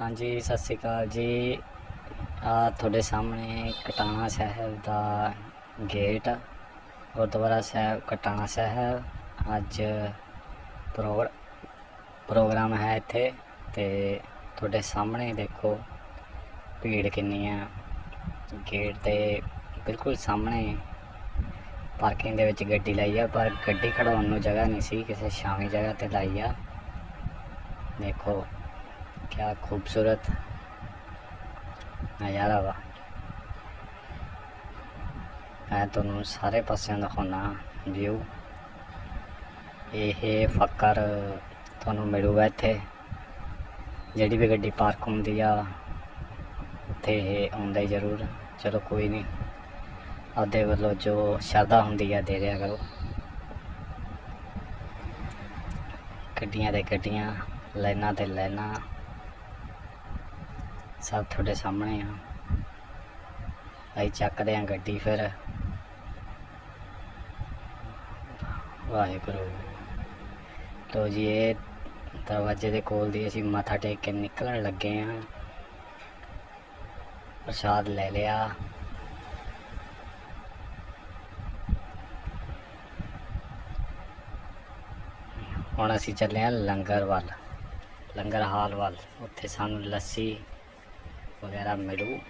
ਹਾਂਜੀ, ਸਤਿ ਸ਼੍ਰੀ ਅਕਾਲ ਜੀ। ਆ, ਤੁਹਾਡੇ ਸਾਹਮਣੇ ਕਟਾਣਾ ਸਾਹਿਬ ਦਾ ਗੇਟ, ਗੁਰਦੁਆਰਾ ਸਾਹਿਬ ਕਟਾਣਾ ਸਾਹਿਬ। ਅੱਜ ਪ੍ਰੋਗਰ ਪ੍ਰੋਗਰਾਮ ਹੈ ਇੱਥੇ ਤੇ ਤੁਹਾਡੇ ਸਾਹਮਣੇ ਦੇਖੋ, ਭੀੜ ਕਿੰਨੀ ਆ। ਗੇਟ 'ਤੇ ਬਿਲਕੁਲ ਸਾਹਮਣੇ ਪਾਰਕਿੰਗ ਦੇ ਵਿੱਚ ਗੱਡੀ ਲਾਈ ਆ, ਪਰ ਗੱਡੀ ਖੜਾਉਣ ਨੂੰ ਜਗ੍ਹਾ ਨਹੀਂ ਸੀ, ਕਿਸੇ ਛਾਵੇਂ ਜਗ੍ਹਾ ਤੇ ਲਾਈ ਆ। ਦੇਖੋ ਕਿਆ ਖੂਬਸੂਰਤ ਨਜ਼ਾਰਾ ਵਾ ਮੈਂ ਤੁਹਾਨੂੰ ਸਾਰੇ ਪਾਸਿਆਂ ਦਿਖਾਉਣਾ ਵਿਊ ਇਹ ਫੱਕਰ ਤੁਹਾਨੂੰ ਮਿਲੂਗਾ ਇੱਥੇ ਜਿਹੜੀ ਵੀ ਗੱਡੀ ਪਾਰਕ ਹੁੰਦੀ ਆ ਉੱਥੇ ਇਹ ਆਉਂਦਾ ਹੀ ਜ਼ਰੂਰ ਚਲੋ ਕੋਈ ਨਹੀਂ ਆਪਦੇ ਵੱਲੋਂ ਜੋ ਸ਼ਰਧਾ ਹੁੰਦੀ ਆ ਦੇ ਦਿਆ ਕਰੋ ਗੱਡੀਆਂ ਦੇ ਗੱਡੀਆਂ ਲਾਈਨਾਂ ਤੇ ਲਾਈਨਾਂ ਸਭ ਤੁਹਾਡੇ ਸਾਹਮਣੇ ਆ। ਅਸੀਂ ਚੱਕਦੇ ਆ ਗੱਡੀ ਫਿਰ। ਵਾਹਿਗੁਰੂ। ਲੋ ਜੀ, ਇਹ ਦਰਵਾਜ਼ੇ ਦੇ ਕੋਲ ਦੀ ਅਸੀਂ ਮੱਥਾ ਟੇਕ ਕੇ ਨਿਕਲਣ ਲੱਗੇ ਆ ਪ੍ਰਸ਼ਾਦ ਲੈ ਲਿਆ। ਹੁਣ ਅਸੀਂ ਚੱਲੇ ਆ ਲੰਗਰ ਵੱਲ। ਲੰਗਰ ਹਾਲ ਵੱਲ। ਉੱਥੇ ਸਾਨੂੰ ਲੱਸੀ pangeran melu